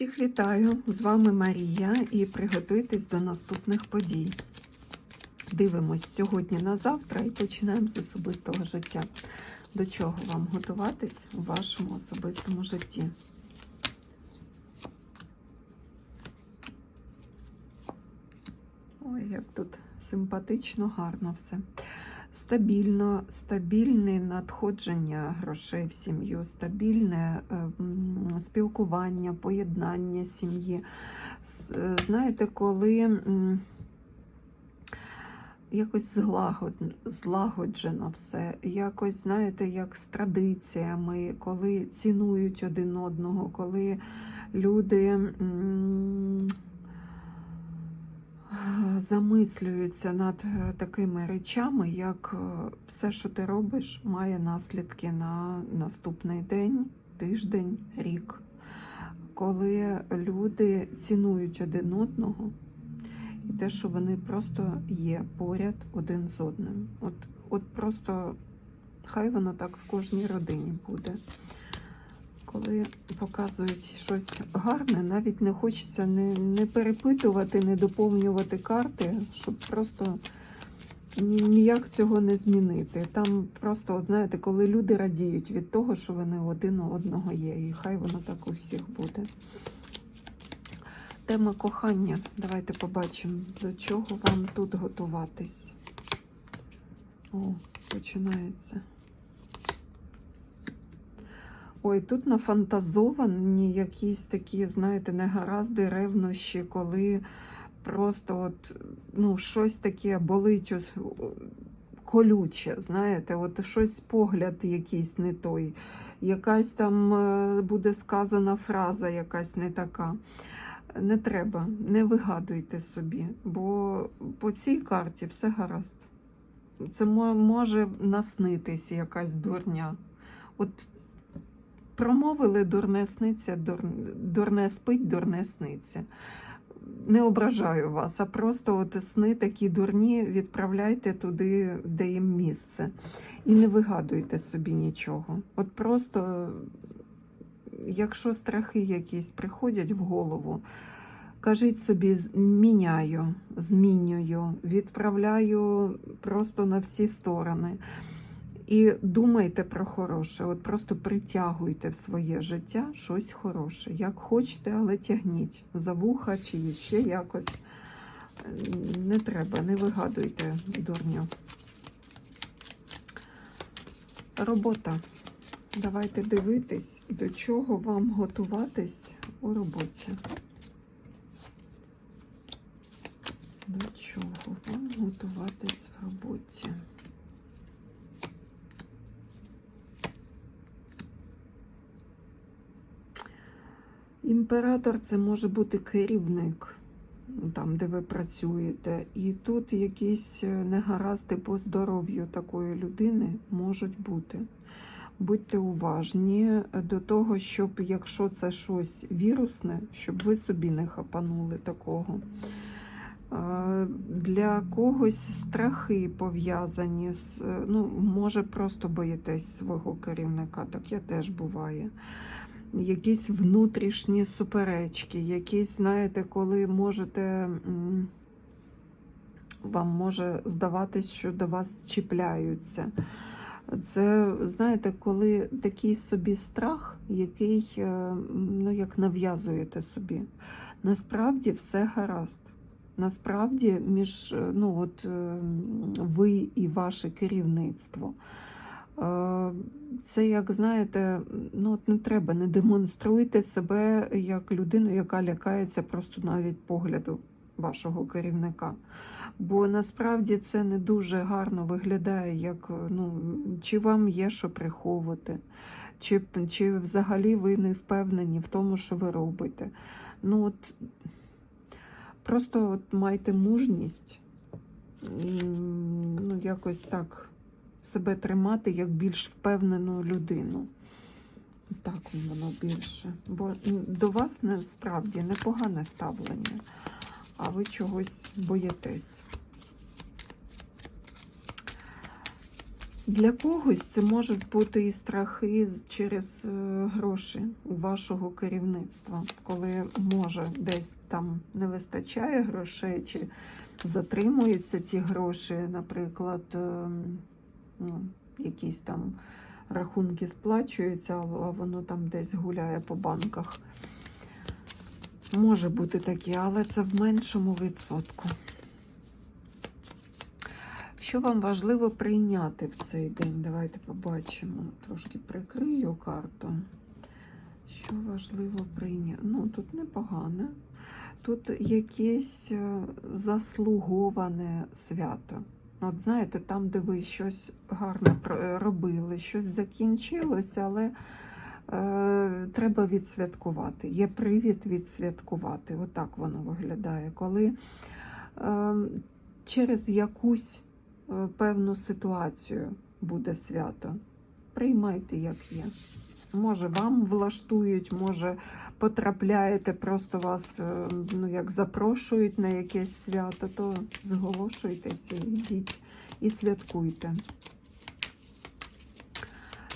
Всіх вітаю! З вами Марія і приготуйтесь до наступних подій. Дивимось сьогодні на завтра і починаємо з особистого життя. До чого вам готуватись у вашому особистому житті? Ой, як тут симпатично, гарно все. Стабільно, стабільне надходження грошей в сім'ю, стабільне е, спілкування, поєднання сім'ї. Е, Знаєте, коли якось злагод, злагоджено все, якось, знаєте, як з традиціями, коли цінують один одного, коли люди. Замислюються над е, такими речами, як е, все, що ти робиш, має наслідки на наступний день, тиждень, рік. Коли люди цінують один одного і те, що вони просто є поряд один з одним. От, от просто хай воно так в кожній родині буде. Коли показують щось гарне, навіть не хочеться не, не перепитувати, не доповнювати карти, щоб просто ніяк цього не змінити. Там просто, от знаєте, коли люди радіють від того, що вони один у одного є, і хай воно так у всіх буде. Тема кохання. Давайте побачимо, до чого вам тут готуватись. О, починається. Ой, тут нафантазовані якісь такі, знаєте, негаразди, ревнощі, коли просто от, ну, щось таке болить колюче, знаєте, от щось погляд якийсь не той, якась там е, буде сказана фраза якась не така. Не треба, не вигадуйте собі, бо по цій карті все гаразд. Це може наснитись якась дурня. От промовили дурне сниться, дур... дурне спить, дурне сниться. Не ображаю вас, а просто от сни такі дурні відправляйте туди, де їм місце. І не вигадуйте собі нічого. От просто, якщо страхи якісь приходять в голову, кажіть собі, «З- міняю, змінюю, відправляю просто на всі сторони. І думайте про хороше, от просто притягуйте в своє життя щось хороше. Як хочете, але тягніть за вуха чи ще якось. Не треба, не вигадуйте дурню. Робота. Давайте дивитись, до чого вам готуватись у роботі. До чого вам готуватись в роботі? Імператор це може бути керівник, там, де ви працюєте. І тут якісь е, негаразди по здоров'ю такої людини можуть бути. Будьте уважні до того, щоб якщо це щось вірусне, щоб ви собі не хапанули такого. Е, Для когось страхи пов'язані з, е, ну, може, просто боїтесь свого керівника, так я теж буває якісь внутрішні суперечки, якісь, знаєте, коли можете. Вам може здаватись, що до вас чіпляються. Це, знаєте, коли такий собі страх, який, е, ну, як нав'язуєте собі. Насправді все гаразд. Насправді, між е, ну, от, е, ви і ваше керівництво. Це, як знаєте, ну от не треба, не демонструйте себе як людину, яка лякається просто навіть погляду вашого керівника. Бо насправді це не дуже гарно виглядає, як ну, чи вам є що приховувати, чи, чи взагалі ви не впевнені в тому, що ви робите. Ну от просто от майте мужність, ну, якось так себе тримати як більш впевнену людину. Так воно більше. Бо до вас насправді непогане ставлення, а ви чогось боїтесь. Для когось це можуть бути і страхи через е, гроші у вашого керівництва, коли може десь там не вистачає грошей, чи затримуються ті гроші, наприклад, е, ну, якісь там рахунки сплачуються, а воно там десь гуляє по банках. Може бути таке, але це в меншому відсотку. Що вам важливо прийняти в цей день? Давайте побачимо. Трошки прикрию карту. Що важливо прийняти? Ну, тут непогане. Тут якесь е, заслуговане свято. От знаєте, там, де ви щось гарне робили, щось закінчилося, але е, треба відсвяткувати. Є привід відсвяткувати. Отак воно виглядає. Коли е, через якусь е, певну ситуацію буде свято. Приймайте, як є. Може, вам влаштують, може, потрапляєте, просто вас е, ну, як запрошують на якесь свято, то зголошуйтеся, йдіть і святкуйте.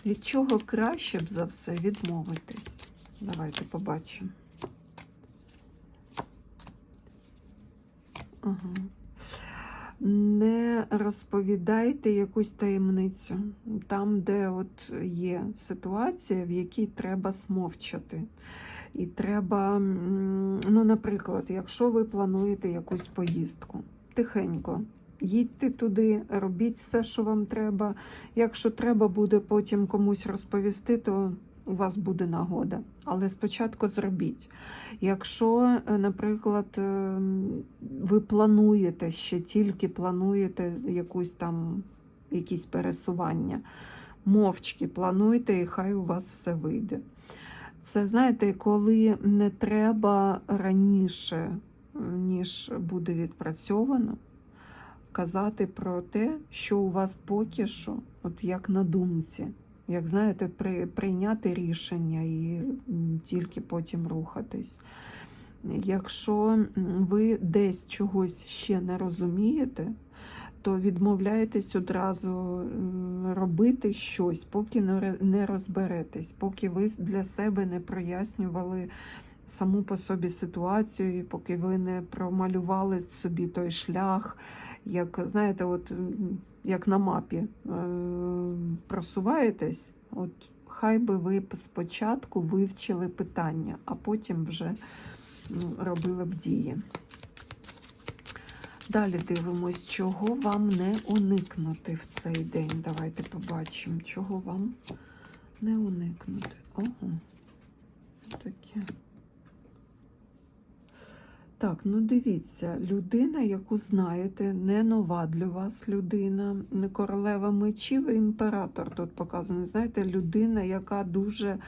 Від чого краще б за все відмовитись? Давайте побачимо. Ага. Не розповідайте якусь таємницю там, де от є ситуація, в якій треба смовчати. І треба, ну, наприклад, якщо ви плануєте якусь поїздку, тихенько. Їдьте туди, робіть все, що вам треба. Якщо треба буде потім комусь розповісти, то у вас буде нагода. Але спочатку зробіть. Якщо, е, наприклад, е, ви плануєте ще тільки плануєте якусь там якісь пересування, мовчки плануйте, і хай у вас все вийде. Це знаєте, коли не треба раніше, ніж буде відпрацьовано, казати про те, що у вас поки що, от як на думці. Як знаєте, при, прийняти рішення і тільки потім рухатись. Якщо ви десь чогось ще не розумієте, то відмовляєтесь одразу робити щось, поки не ре- не розберетесь, поки ви для себе не прояснювали саму по собі ситуацію, поки ви не промалювали собі той шлях, як знаєте, от як на мапі е, просуваєтесь, от хай би ви спочатку вивчили питання, а потім вже робили б дії. Далі дивимось, чого вам не уникнути в цей день. Давайте побачимо, чого вам не уникнути. Ого, таке. Так, ну дивіться, людина, яку знаєте, не нова для вас людина, не королева мечів, імператор тут показаний. Знаєте, людина, яка дуже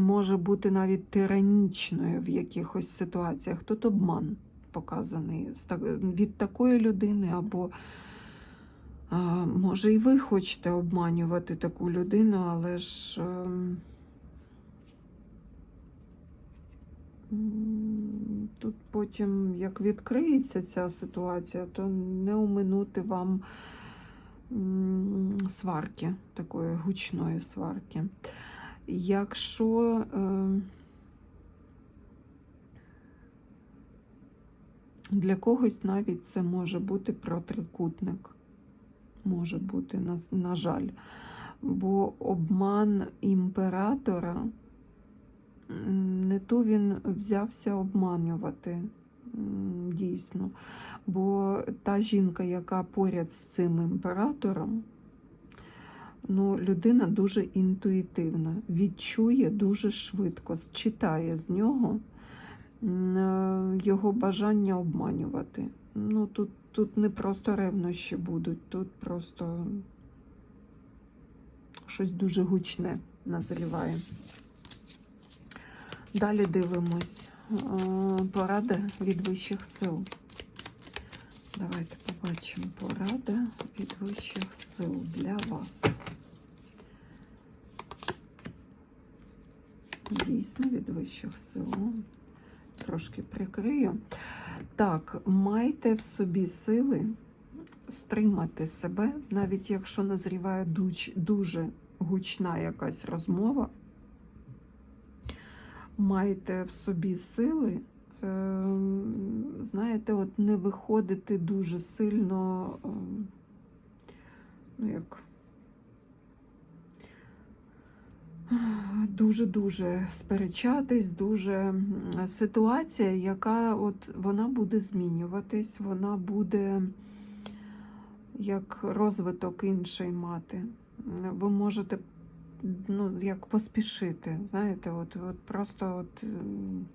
може бути навіть тиранічною в якихось ситуаціях. Тут обман показаний від такої людини, або може і ви хочете обманювати таку людину, але ж. Тут потім, як відкриється ця ситуація, то не оминути вам сварки, такої гучної сварки. Якщо е, для когось навіть це може бути протрикутник, може бути, на, на жаль, бо обман імператора не то він взявся обманювати дійсно. Бо та жінка, яка поряд з цим імператором, ну, людина дуже інтуїтивна, відчує дуже швидко, читає з нього е, його бажання обманювати. Ну, тут, тут не просто ревнощі будуть, тут просто щось дуже гучне назріває. Далі дивимось е, порада від вищих сил. Давайте побачимо порада від вищих сил для вас. Дійсно, від вищих сил. Трошки прикрию. Так, майте в собі сили стримати себе, навіть якщо назріває дуже гучна якась розмова, маєте в собі сили, е, знаєте, от не виходити дуже сильно, е, ну як. Дуже-дуже сперечатись, дуже ситуація, яка от вона буде змінюватись, вона буде як розвиток інший мати. Ви можете ну, як поспішити, знаєте, от, от просто от, ем,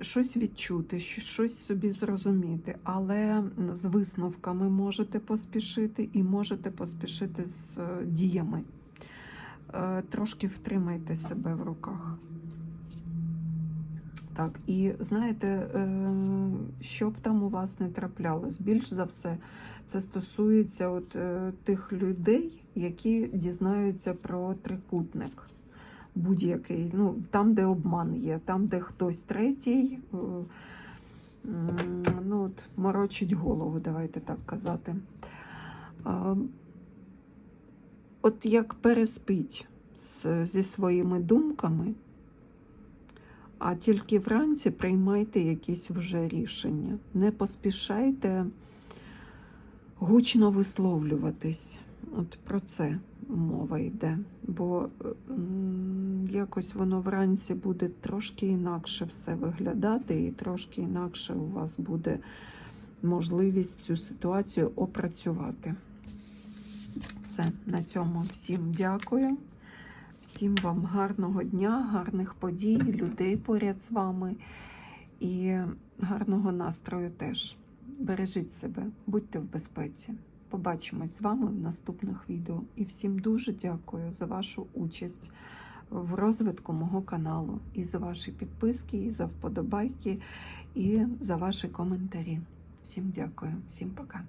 щось відчути, щось собі зрозуміти, але з висновками можете поспішити і можете поспішити з е, діями. Е, Трошки втримайте себе в руках. Так, і знаєте, е, що б там у вас не траплялось, більш за все, це стосується от, е, тих людей, які дізнаються про трикутник. Будь-який, ну, там, де обман є, там, де хтось третій, е, ну, от, морочить голову, давайте так казати. От як переспіть з, зі своїми думками, а тільки вранці приймайте якісь вже рішення. Не поспішайте гучно висловлюватись. От про це мова йде. Бо якось воно вранці буде трошки інакше все виглядати, і трошки інакше у вас буде можливість цю ситуацію опрацювати. Все, на цьому всім дякую. Всім вам гарного дня, гарних подій, людей поряд з вами і гарного настрою теж. Бережіть себе, будьте в безпеці. Побачимось з вами в наступних відео. І всім дуже дякую за вашу участь в розвитку мого каналу, і за ваші підписки, і за вподобайки, і за ваші коментарі. Всім дякую, всім пока.